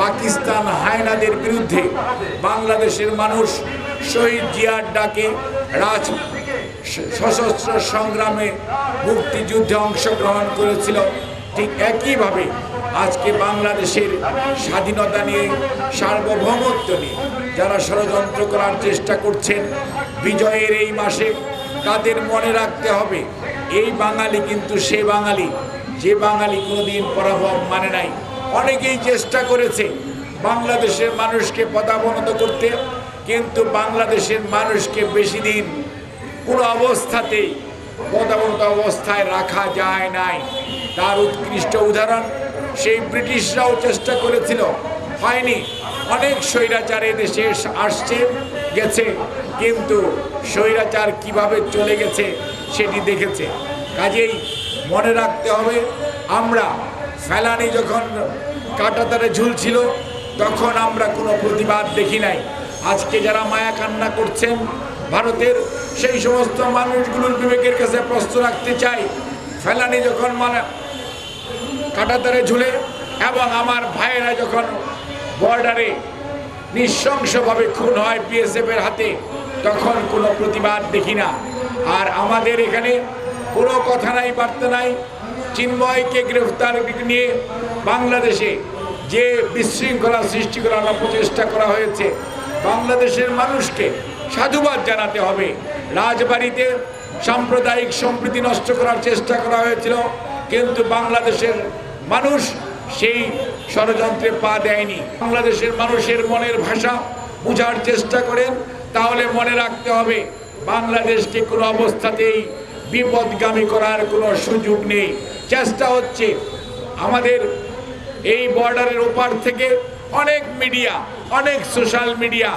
পাকিস্তান হায়নাদের বিরুদ্ধে বাংলাদেশের মানুষ শহীদ জিয়ার ডাকে রাজ সশস্ত্র সংগ্রামে মুক্তিযুদ্ধে অংশগ্রহণ করেছিল। ঠিক একইভাবে আজকে বাংলাদেশের স্বাধীনতা নিয়ে, সার্বভৌমত্ব নিয়ে যারা ষড়যন্ত্র করার চেষ্টা করছেন, বিজয়ের এই মাসে তাদের মনে রাখতে হবে, এই বাঙালি কিন্তু সে বাঙালি, যে বাঙালি কোনোদিন পরাভব মানে নাই। অনেকেই চেষ্টা করেছে বাংলাদেশের মানুষকে পদাবনত করতে, কিন্তু বাংলাদেশের মানুষকে বেশি দিন কোনো অবস্থাতেই পদাবনত অবস্থায় রাখা যায় নাই। তার উৎকৃষ্ট উদাহরণ, সেই ব্রিটিশরাও চেষ্টা করেছিল। হয়নি। অনেক স্বৈরাচার দেশে আসছে, গেছে, কিন্তু স্বৈরাচার কীভাবে চলে গেছে সেটি দেখেছে। কাজেই মনে রাখতে হবে, আমরা ফেলানি যখন কাটাতারে ঝুলছিল, তখন আমরা কোনো প্রতিবাদ দেখি নাই। আজকে যারা মায়া কান্না করছেন ভারতের, সেই সমস্ত মানুষগুলোর বিবেকের কাছে প্রশ্ন রাখতে চাই। ফেলানি যখন মানে কাটাতারে ঝুলে এবং আমার ভাইয়েরা যখন বর্ডারে নৃশংসভাবে খুন হয় বিএসএফ এর হাতে, তখন কোনো প্রতিবাদ দেখি না। আর আমাদের এখানে কোনো কথা নাই, বার্তা নাই। চিন্ময়কে গ্রেফতার নিয়ে বাংলাদেশে যে বিশৃঙ্খলা সৃষ্টি করার প্রচেষ্টা করা হয়েছে, বাংলাদেশের মানুষকে সাধুবাদ জানাতে হবে। রাজবাড়িতে সাম্প্রদায়িক সম্প্রীতি নষ্ট করার চেষ্টা করা হয়েছিল, কিন্তু বাংলাদেশের মানুষ সেই ষড়যন্ত্রে পা দেয়নি। বাংলাদেশের মানুষের মনের ভাষা বোঝার চেষ্টা করেন, তাহলে মনে রাখতে হবে, বাংলাদেশকে কোনো অবস্থাতেই বিপদগামী করার কোনো সুযোগ নেই। চেষ্টা হচ্ছে আমাদের এই বর্ডারের ওপার থেকে অনেক মিডিয়া, অনেক সোশ্যাল মিডিয়া,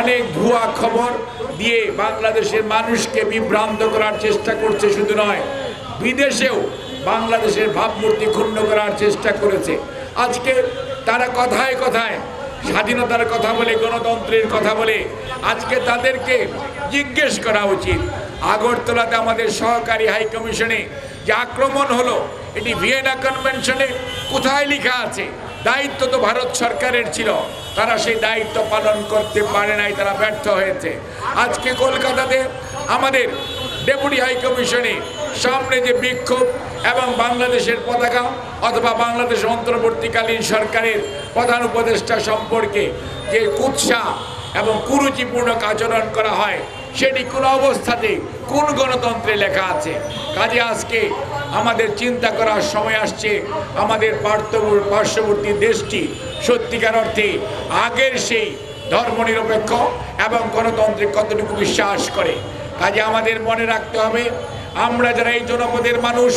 অনেক ভুয়া খবর দিয়ে বাংলাদেশের মানুষকে বিভ্রান্ত করার চেষ্টা করছে শুধু নয়, বিদেশেও বাংলাদেশের ভাবমূর্তি ক্ষুণ্ণ করার চেষ্টা করেছে। আজকে তারা কথায় কথায় স্বাধীনতার কথা বলে, গণতন্ত্রের কথা বলে, আজকে তাদেরকে জিজ্ঞেস করা উচিত। আগরতলাতে আমাদের সহকারী হাইকমিশনে যে আক্রমণ হলো, এটি ভিয়েনা কনভেনশনে কোথায় লেখা আছে? দায়িত্ব তো ভারত সরকারের ছিল। তারা সেই দায়িত্ব পালন করতে পারে নাই, তারা ব্যর্থ হয়েছে। আজকে কলকাতাতে আমাদের ডেপুটি হাই কমিশনে সামনে যে বিক্ষোভ এবং বাংলাদেশের পতাকা অথবা বাংলাদেশ অন্তর্বর্তীকালীন সরকারের প্রধান উপদেষ্টা সম্পর্কে যে কুৎসা এবং কুরুচিপূর্ণ আচরণ করা হয় সেটি কোন অবস্থাতে কোন গণতন্ত্রে লেখা আছে? কাজে আজকে আমাদের চিন্তা করার সময় আসছে। আমাদের পার্শ্ববর্তী দেশটি সত্যিকার অর্থে আগের সেই ধর্মনিরপেক্ষ এবং গণতন্ত্রে কতটুকু বিশ্বাস করে। কাজে আমাদের মনে রাখতে হবে, আমরা যারা এই জনপদের মানুষ,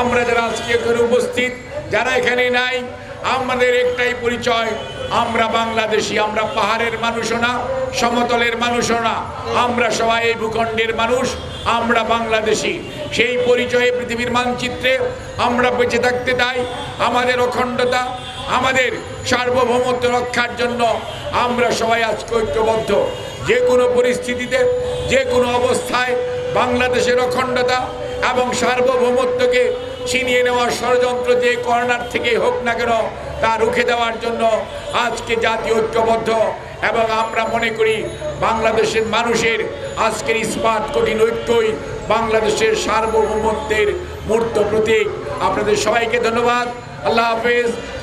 আমরা যারা আজকে এখানে উপস্থিত, যারা এখানে নাই আমাদের একটাই পরিচয়, আমরা বাংলাদেশি, আমরা পাহাড়ের মানুষও না, সমতলের মানুষও না। আমরা সবাই এই ভূখণ্ডের মানুষ, আমরা বাংলাদেশি। সেই পরিচয়ে পৃথিবীর মানচিত্রে আমরা বেঁচে থাকতে চাই, আমাদের অখণ্ডতা, আমাদের সার্বভৌমত্ব রক্ষার জন্য আমরা সবাই আজকে ঐক্যবদ্ধ। যে কোনো পরিস্থিতিতে, যে কোনো অবস্থায় বাংলাদেশের অখণ্ডতা এবং সার্বভৌমত্বকে ছিনিয়ে নেওয়ার ষড়যন্ত্র যে কর্নার থেকে হোক না কেন, তা রুখে দেওয়ার জন্য আজকে জাতি ঐক্যবদ্ধ এবং আমরা মনে করি বাংলাদেশের মানুষের আজকের ইস্পাত কঠিন ঐক্যই বাংলাদেশের সার্বভৌমত্বের মূর্ত প্রতীক। আপনাদের সবাইকে ধন্যবাদ। আল্লাহ হাফেজ।